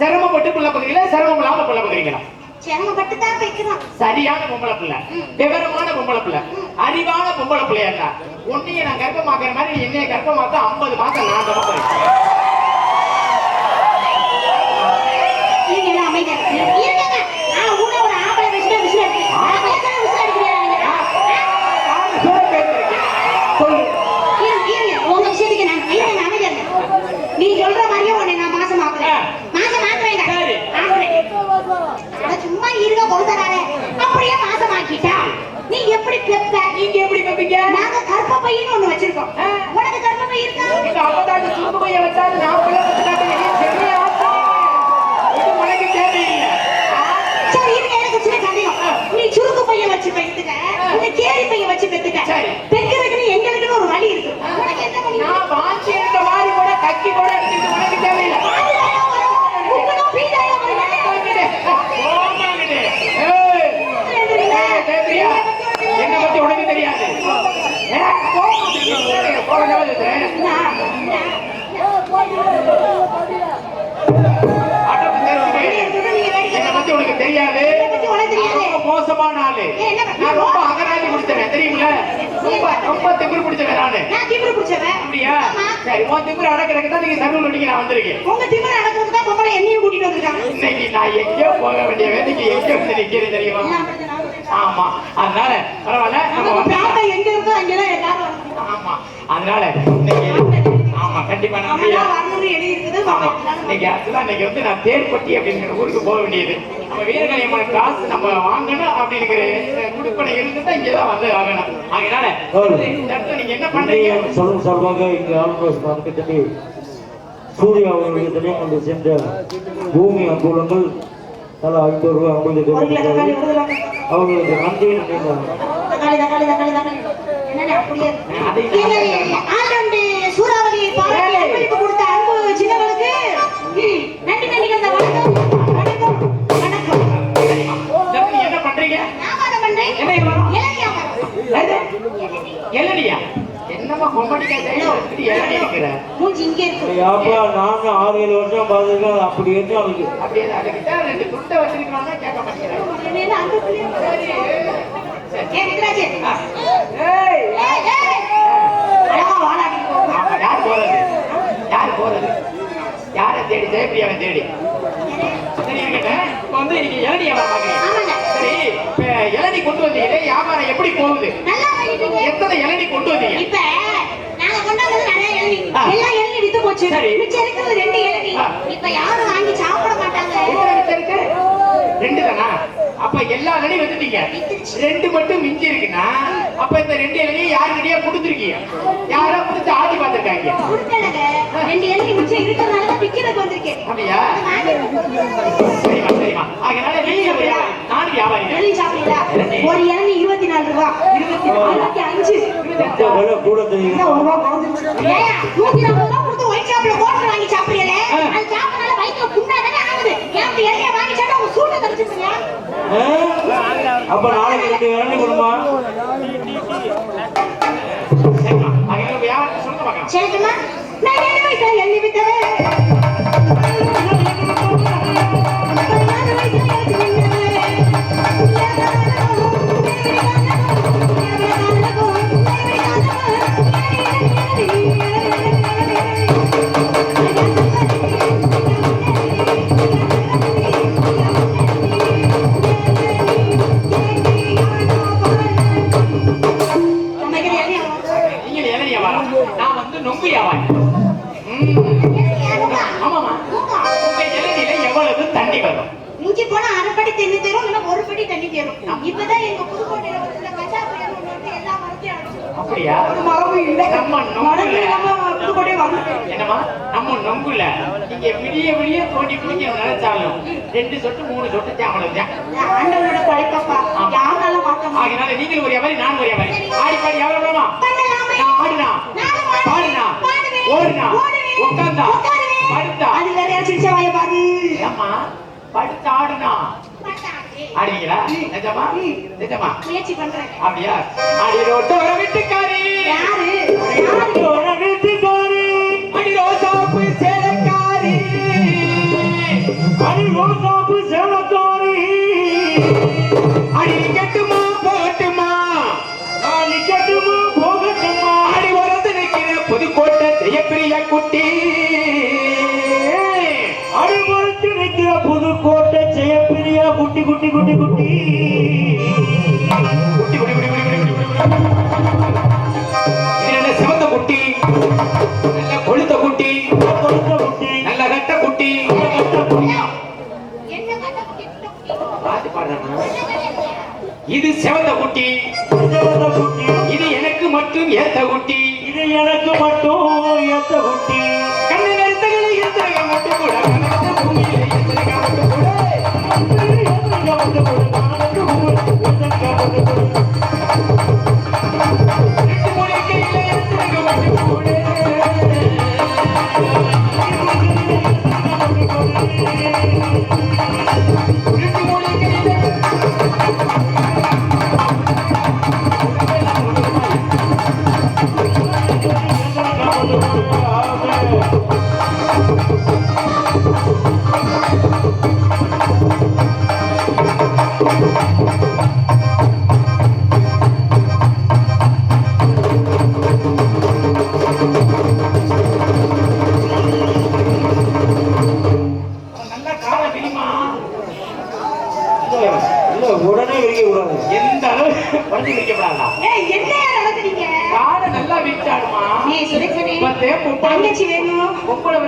சிரமப்பட்டு புள்ள பக்குறீங்களா சிரமம் இல்லாம புள்ள பக்குறீங்களா சிரமப்பட்டு தான் வைக்கிறோம் சரியான பொம்பளை பிள்ளை. விவரமான பொம்பளை பிள்ளை. அறிவான பொம்பளை பிள்ளையா உன்னைய நான் கர்ப்பமாக்குற மாதிரி என்னைய கர்ப்பமாக்க ஐம்பது மாசம் நான் கர்ப்பம் நீங்க எல்லாம் அமைதியா இருங்க. இருங்க. நான் கூட ஒரு ஆம்பளை வச்சுட்டு விசில் அடிக்கிறேன். நான் பேசுறது விசில் அடிக்கிறேன் நீங்க. சொல்லு இருங்க, இருங்க. உங்க விஷயத்துக்கு நான் இருங்க, நான் அமைதியா இருங்க. நீ சொல்ற மாதிரியே உன்னை நான் மாசம் ஆக்குறேன். மாசம் ஆக்குறேங்க. சரி. ஆக்குறேன். அட சும்மா இருங்க கொடுத்தறாரே. அப்படியே மாசம் ஆக்கிட்டா நீ எப்படி பெப்ப நீங்க எப்படி வைப்பீங்க நாங்க கர்ப்பப்பைன்னு ஒண்ணு வச்சிருக்கோம். உனக்கு கர்ப்பப்பை இருக்கா? இந்த அப்பதாட்டு சுருக்கு பைய வச்சாலும் நான் பிள்ளை வச்சுட்டாட்டு சரியா இது உனக்கு தேவையில்லை. சரி இருங்க எனக்கு சின்ன சந்தேகம். நீ சுருக்கு பையன் வச்சு பெத்துக்க இந்த கேரி பையன் வச்சு பெத்துக்க சரி. பெக்கிறதுக்குன்னு எங்களுக்குன்னு ஒரு மோசமான ஆளு? நான் ரொம்ப அகராதி குடிச்சவன் தெரியுமில்ல ரொம்ப ரொம்ப திமிரு பிடிச்சவன் நானு நான் திமிரு பிடிச்சவன். அப்படியா. சரி உன் திமிரு அடக்கிறதுக்கு தான் நீங்க சர்வல் அடிக்க நான் வந்திருக்கேன் உங்க திமிரு அடக்கிறதுக்கு தான் பொம்பளை என்னையும் கூட்டிட்டு வந்திருக்காங்க. இன்னைக்கு நான் எங்கேயோ போக வேண்டிய வேலைக்கு எங்கேயோ வந்து நிக்கிறேன் தெரியுமா. ஆமா அதனால பரவாயில்ல நம்ம வந்து எங்க இருக்கோ அங்கெல்லாம் எல்லாரும். ஆமா அதனால இன்னைக்கு கண்டிப்பா இன்னைக்கு ஆக்சுவலா இன்னைக்கு வந்து நான் தேர்ப்பட்டி அப்படிங்கிற ஊருக்கு போக வேண்டியது. நம்ம வீரகணியம்மன் காசு நம்ம வாங்கணும் அப்படிங்கிற குடுப்பனை இருந்துதான் இங்கதான் வந்து ஆகணும். அதனால இந்த இடத்துல நீங்க என்ன பண்றீங்க? சொல்லும் சார்பாக இங்கு ஆளுநர் பதக்கத்திலே சூர்யா அவர்களுக்கு தினம் கொண்டு சென்ற பூமி அங்குலங்கள் தலா ஐம்பது ரூபாய் அவங்களுக்கு. அவர்களுக்கு நன்றி எல்லடியா என்னமா கொம்படிக்கா எப்படி எல்லடி இருக்கிற? மூஞ்சி இங்கே இருக்கு. அப்பா நானும் ஆறு ஏழு வருஷம் பார்த்துருக்கேன் அது அப்படி இருந்து அவளுக்கு அப்படியே அதுக்கிட்ட ரெண்டு துண்டை கேட்க யார் போறது? யார் போறது? யார தேடி? ஜெயப்பிரியாவை தேடி. சரி இப்ப வந்து நீங்க இளநீ வியாபாரம் பாக்குறீங்க ஆமாங்க. சரி இப்ப இளநீ கொண்டு வந்தீங்களே வியாபாரம் எப்படி போகுது? எத்தனை இளநீ கொண்டு வந்தீங்க. இப்ப நாங்க கொண்டாந்தது நிறைய இளநீ. ஆ. எல்லாம் இளநீ வித்து போச்சு. மிச்சம் இருக்கிறது ரெண்டு இளநீ. இப்ப யாரும் வாங்கி சாப்பிட மாட்டாங்க. ரெண்டு தானா? அப்ப எல்லா இளநீ வந்துட்டீங்க ரெண்டு மட்டும் மிஞ்சி இருக்குன்னா அப்ப இந்த ரெண்டு இளநீ யாரு ரெடியா கொடுத்துருக்கீங்க. யாரோ புடிச்சு ஆடி பார்த்திருக்காங்க. ரெண்டு இளநீ மிச்சம் இருக்கிறதுனால தான் விக்கிறதுக்கு வந்திருக்கேன். அப்படியா? சரிம்மா சரிம்மா. அதனால வியாபாரி நானும் வியாபாரி இளநீ சாப்பிடுறீங்களா? ஒரு இளநீ இருபத்தி நாலு ரூபா. இருபத்தி இருபத்தி அஞ்சு கூட தெரியும் என்ன ஒரு ரூபா குறைஞ்சிருச்சு. நூத்தி நாற்பது ரூபா கொடுத்து ஒயிட் ஷாப்ல ஹோட்டல் வாங்கி சாப்பிடுறீங்களே அது சாப்பிடனால வயிற்றுல புண்ணாதானே ஆகுது ஏன் அப்படி வாங்கி சாப்பிட்டா உங்க சூட்டை தப்பிச்சுப்பீங்க அப்ப நாளைக்கு ரெண்டு இளநீ கொடுமா சரிம்மா நான் ஏழு வயசுல எண்ணி விட்டேன் அப்படியா? ஒரு மரபு நம்ம கூட வந்து என்னமா நம்ம நொங்குல நீங்க விடிய விடிய தோண்டி பிடிக்க நினைச்சாலும் ரெண்டு சொட்டு மூணு சொட்டு சாம்பல் ஆண்டவனோட படைப்பப்பா யாரால பார்க்க அதனால நீங்களும் ஒரு வியாபாரி நான் ஒரு வியாபாரி ஆடி பாடி எவ்வளவு நான் ஆடுனா? ஓடுனா? உட்கார்ந்தா படுத்தா? அது வேற பிடிச்ச படுத்து ஆடுனா ஆடுவீங்களா நிஜமா? நிஜமா? பண்றேன். அப்படியா? அடி ரோட்டு வர யாரு வீட்டுக்காரி குட்டி குட்டி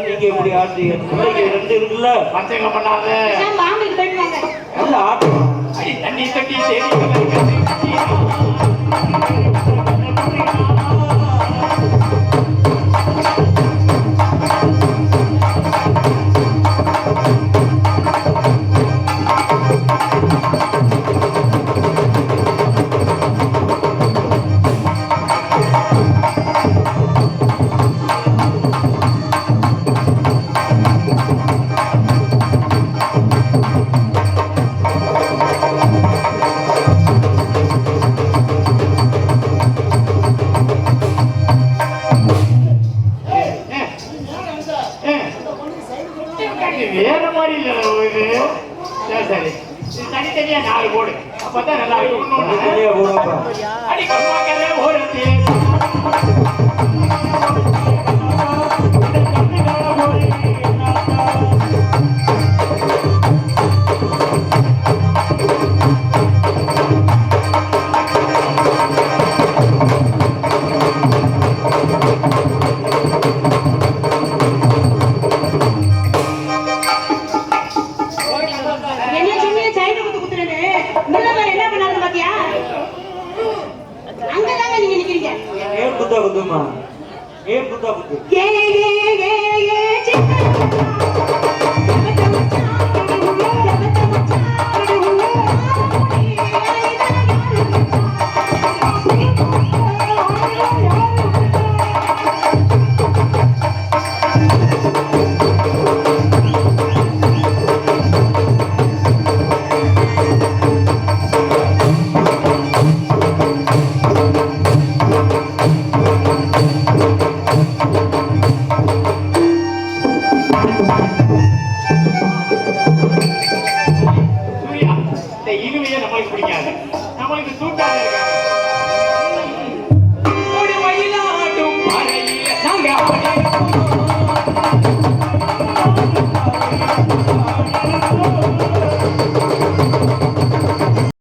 நீங்க எப்படி ஆட்டு ரெண்டு இருக்குல்ல? பண்ணாங்க ஆட்டு. தண்ணி தட்டி தேடி பார்த்தா நல்லா இருக்கும். ಬುದ್ಧಮ್ಮ ಏನ್ ಬುದ್ಧ ಬುದ್ಧಿ சூர்யா இந்த இனிமையை நம்மளுக்கு பிடிக்காது. நம்மளுக்கு சூட்டாக இருக்காங்க